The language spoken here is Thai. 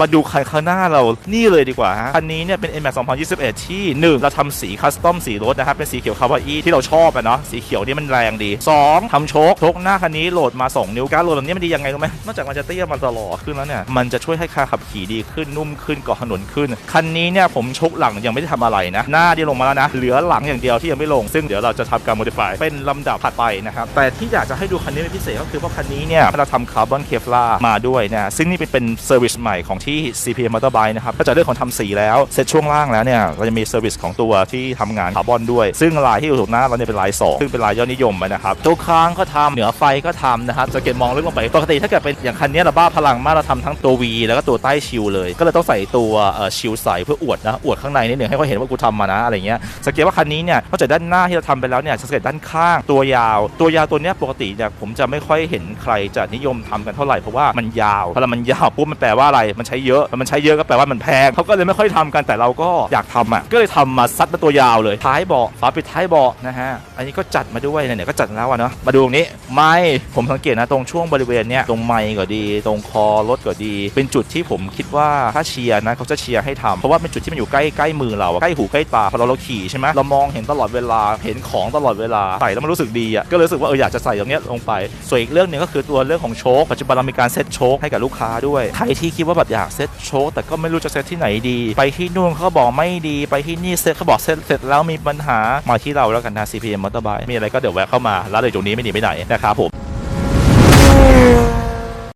มาดูคันข้างหน้าเรานี่เลยดีกว่าฮะคันนี้เนี่ยเป็น NMAX 2021 ที่ 1 เราทำสีคัสตอมสีรถนะครับเป็นสีเขียวคาวาอีที่เราชอบอะเนาะสีเขียวนี่มันแรงดี 2ทำโชคโชคหน้าคันนี้โหลดมา 2 นิ้วการโหลดแบบนี้มันดียังไงรู้ไหมนอกจากมันจะเตี้ยมันตลอดขึ้นแล้วเนี่ยมันจะช่วยให้การขับขี่ดีขึ้นนุ่มขึ้นเกาะถนนขึ้น คันนี้เนี่ยผมชกหลังยังไม่ได้ทำอะไรนะ หน้าที่ลงมาแล้วนะ เหลือหลังอย่างเดียวที่ยังไม่ลง ซึ่งเดี๋ยวเราจะทำการ modify เป็นลำดับถัดไปนะครับแต่ที่อยากจะให้ดูคันนี้เป็นพิเศษก็คือว่าคันนี้เนี่ยเราทำคาร์บอนเคฟลามาด้วยนะซึ่งนี่เป็นเป็นเซอร์วิสใหม่ของทที่ CPM Motorbike นะครับก็จะเรื่องของทำสีแล้วเซตช่วงล่างแล้วเนี่ยเราจะมีเซอร์วิสของตัวที่ทำงานคาร์บอนด้วย ซึ่งลายที่อยู่ตรงหน้าเราเนี่ยเป็นลาย 2 ซึ่งเป็นลายยอดนิยมนะครับตัวค้างก็ทำเหนือไฟก็ทำนะครับสังเกตมองลึกลงไปปกติถ้าเกิดเป็นอย่างคันนี้เราบ้าพลังมากเราทำทั้งตัว V แล้วก็ตัวใต้ชิลเลย ก็เลยต้องใส่ตัวชิลใส่เพื่ออวดนะอวดข้างในนิดหนึ่งให้เขาเห็นว่ากูทำมานะอะไรเงี้ยสังเกตว่าคันนี้เนี่ยนอกจากด้านหน้าที่เราทำไปแล้วเนี่ยสังเกตด้านข้างตัวยาว ตัวยาวตัวเนี้ยปกติเนี่ยผมจะไม่ค่อยเห็นใครจะนิยมทำกันเท่าไหร่เพราะว่ามันยาวพอมันยาวปุ๊บมันแปลว่าอะไรมันใช้เยอะมันใช้เยอะก็แปลว่ามันแพงเขาก็เลยไม่ค่อยทำกันแต่เราก็อยากทำอะก็เลยทำมาซัดมาตัวยาวเลยท้ายเบาะฝาปิดท้ายเบาะนะฮะอันนี้ก็จัดมาด้วยเนี่ยก็จัดแล้วอะเนาะมาดูตรงนี้ไม่ผมสังเกตนะตรงช่วงบริเวณเนี้ยตรงไมค์ก็ดี ตรงคอรถก็ดี เป็นจุดที่ผมคิดว่าถ้าเชียร์นะเขาจะเชียร์ให้ทำเพราะว่าเป็นจุดที่มันอยู่ใกล้ใกล้มือเราใกล้หูใกล้ตาพอเราเราขี่ใช่ไหมเรามองเห็นตลอดเวลาเห็นของตลอดเวลาใส่แล้วมันรู้สึกดีอะก็เลยรู้สึกว่าเอออยากจะใส่ตรงเนี้ยลงไป ส่วนอีกเรื่องหนึงก็คือตัวเรื่องของโชคปัจจุบันเรามีการเซ็ตโชคให้กับลูกค้าด้วยใครที่คิดว่าแบบอยากเซ็ตโชคแต่ก็ไม่รู้จะเซ็ตที่ไหนดี ไปที่นู่นเขาบอกไม่ดีไปที่นี่เซ็ตเขาบอกเซ็ตเสร็จแล้วมีปัญหามาที่เราแล้วกันนะ CPM Motorbike มีอะไรก็เดี๋ยวแวะเข้ามา แล้วเดี๋ยวตรงนี้ไม่หนีไปไหนนะครับผม